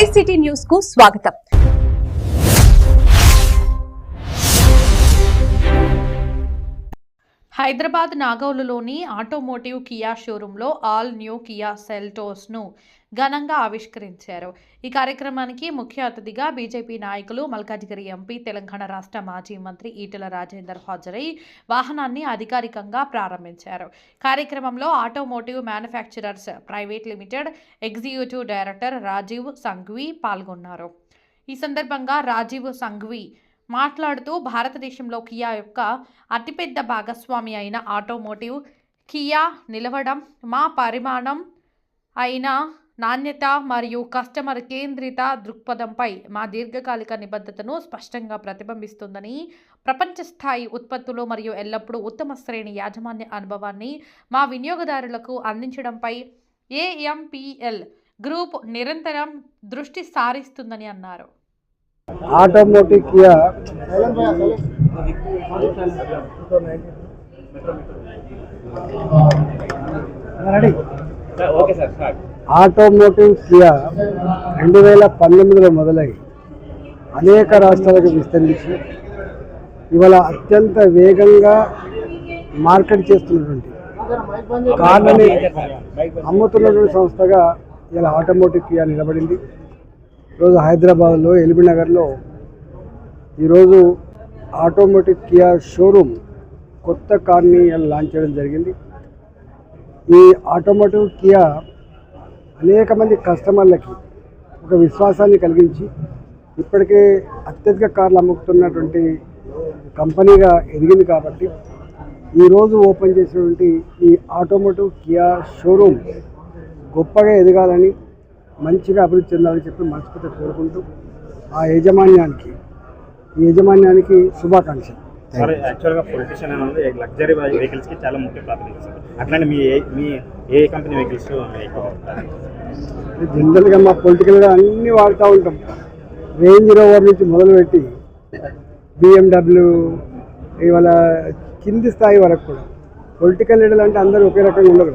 ICT news కు స్వాగతం హైదరాబాద్ నాగౌలులోని ఆటోమోటివ్ కియా షోరూంలో ఆల్ న్యూ కియా సెల్టోస్ను ఘనంగా ఆవిష్కరించారు. ఈ కార్యక్రమానికి ముఖ్య అతిథిగా బీజేపీ నాయకులు మల్కాజిగిరి ఎంపీ తెలంగాణ రాష్ట్ర మాజీ మంత్రి ఈటెల రాజేందర్ హాజరై వాహనాన్ని అధికారికంగా ప్రారంభించారు. కార్యక్రమంలో automotive manufacturers private limited executive director Rajiv Sanghvi పాల్గొన్నారు. ఈ సందర్భంగా రాజీవ్ సంఘ్వి మాట్లాడుతూ భారతదేశంలో కియా యొక్క అతిపెద్ద భాగస్వామి అయిన ఆటోమోటివ్ కియా నిలవడం మా పరిమాణం అయిన నాణ్యత మరియు కస్టమర్ కేంద్రిత దృక్పథంపై మా దీర్ఘకాలిక నిబద్ధతను స్పష్టంగా ప్రతిబింబిస్తుందని ప్రపంచ స్థాయి ఉత్పత్తులు మరియు ఎల్లప్పుడూ ఉత్తమ శ్రేణి యాజమాన్య అనుభవాన్ని మా వినియోగదారులకు అందించడంపై ఏఎంపిఎల్ గ్రూప్ నిరంతరం దృష్టి సారిస్తుందని అన్నారు. ఆటోమోటివ్ కియా ఆటోమోటివ్ కియా రెండు వేల పంతొమ్మిదిలో మొదలై అనేక రాష్ట్రాలకు విస్తరించి ఇవాళ అత్యంత వేగంగా మార్కెట్ చేస్తున్నటువంటి కార్లని అమ్ముతున్నటువంటి సంస్థగా ఇలా ఆటోమోటివ్ కియా నిలబడింది. ఈరోజు హైదరాబాద్లో ఎల్బీ నగర్లో ఈరోజు ఆటోమేటిక్ కియా షోరూమ్ కొత్త కార్ని లాంచ్ చేయడం జరిగింది. ఈ ఆటోమేటివ్ కియా అనేక మంది కస్టమర్లకి ఒక విశ్వాసాన్ని కలిగించి ఇప్పటికే అత్యధిక కార్లు అమ్ముతున్నటువంటి కంపెనీగా ఎదిగింది కాబట్టి ఈరోజు ఓపెన్ చేసినటువంటి ఈ ఆటోమోటివ్ కియా షోరూమ్ గొప్పగా ఎదగాలని మంచిగా అభివృద్ధి చెందాలని చెప్పి మనస్ఫూర్తిగా కోరుకుంటూ ఆ యాజమాన్యానికి ఈ యాజమాన్యానికి శుభాకాంక్షలు. సార్ యాక్చువల్గా పొలిటీషియన్ అనేది లగ్జరీ వెహికల్స్కి చాలా ముఖ్య ప్రాధాన్యత సార్ అట్లానే మీ ఏ మీ ఏ కంపెనీ వెహికల్స్? జనరల్గా మా పొలిటికల్గా అన్నీ వాడుతూ ఉంటాం. రేంజ్ రోవర్ నుంచి మొదలుపెట్టి బిఎండబ్ల్యూ ఇవాళ కింది స్థాయి వరకు కూడా. పొలిటికల్ లీడర్లు అంటే అందరూ ఒకే రకంగా ఉండరు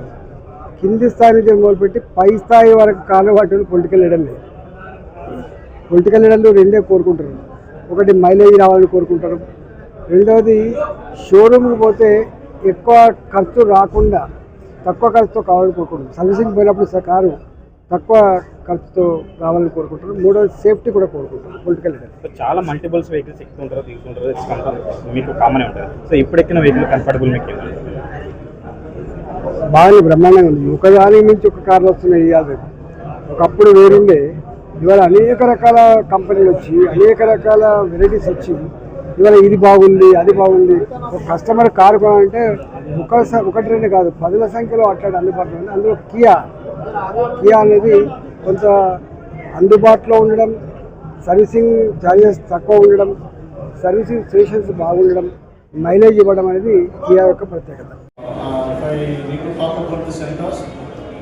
కింది స్థాయి నుంచి మొదలుపెట్టి పై స్థాయి వరకు కాలు వాటిని పొలిటికల్ లీడర్లే పొలిటికల్ లీడర్లు రెండే కోరుకుంటారు. ఒకటి మైలేజ్ రావాలని కోరుకుంటారు. రెండవది షోరూమ్కి పోతే ఎక్కువ ఖర్చు రాకుండా తక్కువ ఖర్చుతో కావాలని కోరుకుంటారు. సర్వీసింగ్ పోయినప్పుడు కారు తక్కువ ఖర్చుతో రావాలని కోరుకుంటారు. మూడవది సేఫ్టీ కూడా కోరుకుంటారు. పొలిటికల్ లీడర్ చాలా మల్టిపుల్స్ వెహికల్స్ ఎక్కుతుంటారు తీసుకుంటారు మీకు కామన్ ఉంటుంది సో ఇప్పుడు ఎక్కిన వెహికల్ కంఫర్టబుల్ మీకు బాగానే బ్రహ్మాండంగా ఉంది. ఒకదాని మించి నుంచి ఒక కార్లు వస్తున్నాయి ఇవాళ ఒకప్పుడు వేరుండే. ఇవాళ అనేక రకాల కంపెనీలు వచ్చి అనేక రకాల వెరైటీస్ వచ్చి ఇవాళ ఇది బాగుంది అది బాగుంది. ఒక కస్టమర్ కారు కొనాలంటే ఒక ఒకటి రెండు కాదు పదుల సంఖ్యలో అట్లాంటి అందుబాటులో ఉంది. అందులో కియా. కియా అనేది కొంత అందుబాటులో ఉండడం సర్వీసింగ్ ఛార్జెస్ తక్కువ ఉండడం సర్వీసింగ్ స్టేషన్స్ బాగుండడం మైలేజ్ ఇవ్వడం అనేది కియా యొక్క ప్రత్యేకత. I need to talk about the CentOS.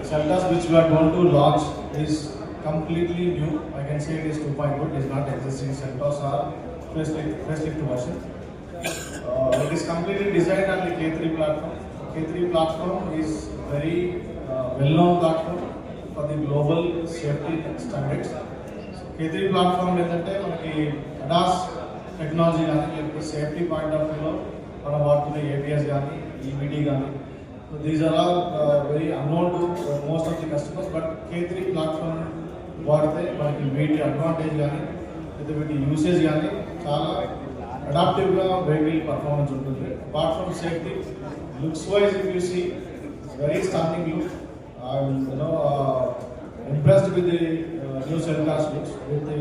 CentOS which we are going to launch is completely new. I can say it is 2.0. It is not existing CentOS or facelift, facelift version. Uh, it is completely designed on the K3 platform. K3 platform is very uh, well-known platform for the global safety standards. K3 platform ఏంటంటే మనకి ADAS technology కానీ లేకపోతే safety point of వ్యూలో మనం వాడుతున్న ABS కానీ EBD కానీ these are all uh, very unknown to uh, most of the customers, but K3 platform వాడితే మనకి వీటి అడ్వాంటేజ్ కానీ లేదా వీటి యూసేజ్ కానీ చాలా అడాప్టివ్గా వెహికల్ పర్ఫార్మెన్స్ ఉంటుంది apart from safety looks wise if you see very starting look you know impressed with the new sell looks with the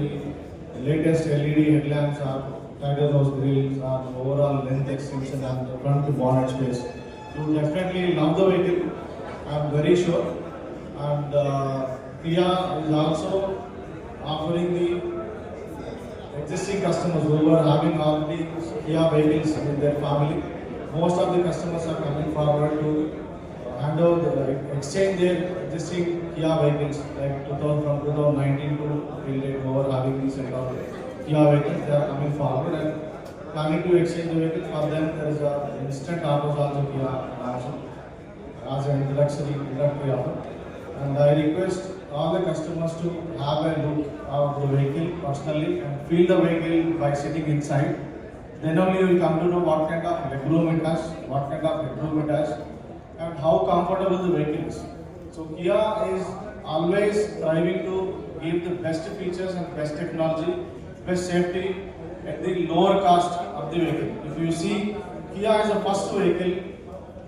latest LED head lamps or tiger house grilles or overall length extension and front bonnet space You definitely love the vehicle. I'm very sure. And uh, Kia is also offering the existing customers who are having already Kia vehicles with their family. Most of the customers are coming forward to hand over, the- exchange their existing Kia vehicles, like 2000, from 2019 to till date, who are having these Kia vehicles, they are coming forward and planning to exchange the vehicle. For them, there is a instant offers also Kia option as an introductory, introductory offer. And I request all the customers to have a look of the vehicle personally and feel the vehicle by sitting inside. Then only you will come to know what kind of legroom it has, what kind of headroom it has, and how comfortable the vehicle is. So Kia is always striving to give the best features and best technology, best safety at the lower cost of the vehicle. If you see, Kia is the first vehicle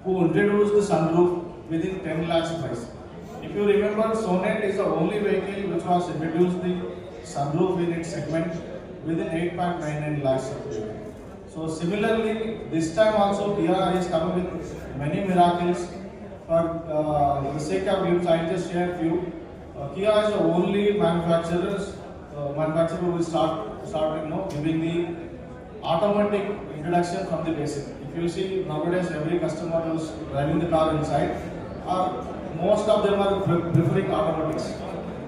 who introduced the sunroof within 10 lakhs price. If you remember, Sonet is the only vehicle which was introduced the sunroof in its segment within 8.99 lakhs of. So similarly, this time also Kia is coming with many miracles. For uh, the sake of glimpse, I just share few. Uh, Kia is the only manufacturers uh, manufacturer who will start started you know giving the automatic introduction from the basic. If you see nowadays every customer who's driving the car inside, are most of them are preferring automatics.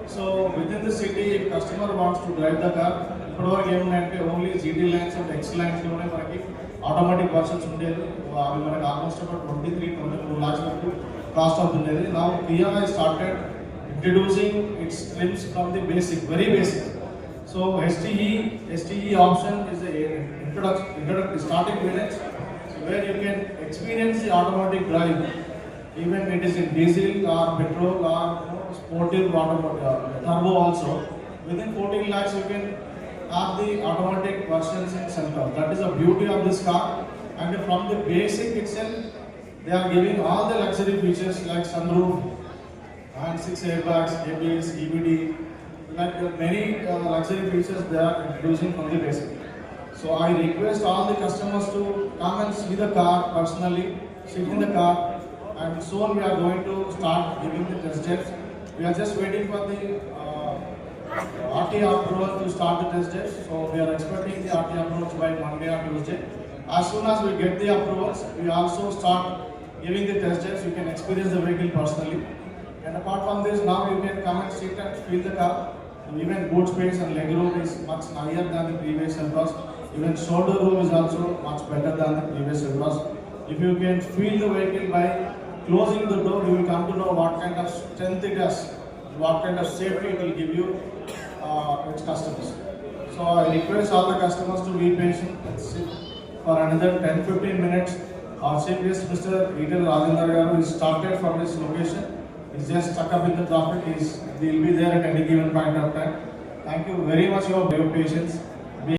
So within the city, if customer wants to drive the car, ఇప్పటివరకు ఏమున్నాయంటే only GT lines and X లైన్స్లోనే మనకి automatic versions ఉండేది అవి మనకి almost ఒక twenty three twenty four lakhs వరకు cost అవుతుండేది నా Kia started introducing its trims from the basic very basic so STE, STE option is the introduction, introduction starting minutes where you can experience the automatic drive, even it is in diesel or petrol or you know, sportive automatic uh, turbo also. Within 14 lakhs, you can have the automatic versions in Seltos. That is the beauty of this car. And from the basic itself, they are giving all the luxury features like sunroof, and six airbags, ABS, EBD, many uh, luxury features they are introducing from the basic. So I request all the customers to come and see the car personally, sit in the car, and soon we are going to start giving the test drives. We are just waiting for the uh, RTA approval to start the test drives. So we are expecting the RTA approvals by Monday or Tuesday. As soon as we get the approvals, we also start giving the test drives. You can experience the vehicle personally. And apart from this, now you can come and sit and feel the car. Even boot space and leg room is much higher than the previous Seltos. Even shoulder room is also much better than the previous Seltos. If you can feel the vehicle by closing the door, you will come to know what kind of strength it has, what kind of safety it will give you uh, its customers. So I request all the customers to be patient and sit for another 10-15 minutes. Our chief guest, Mr. Retail Rajendra Garu, is started from this location. He's just stuck up in the traffic. He's, he'll be there at any given point of time. Thank you very much for your patience.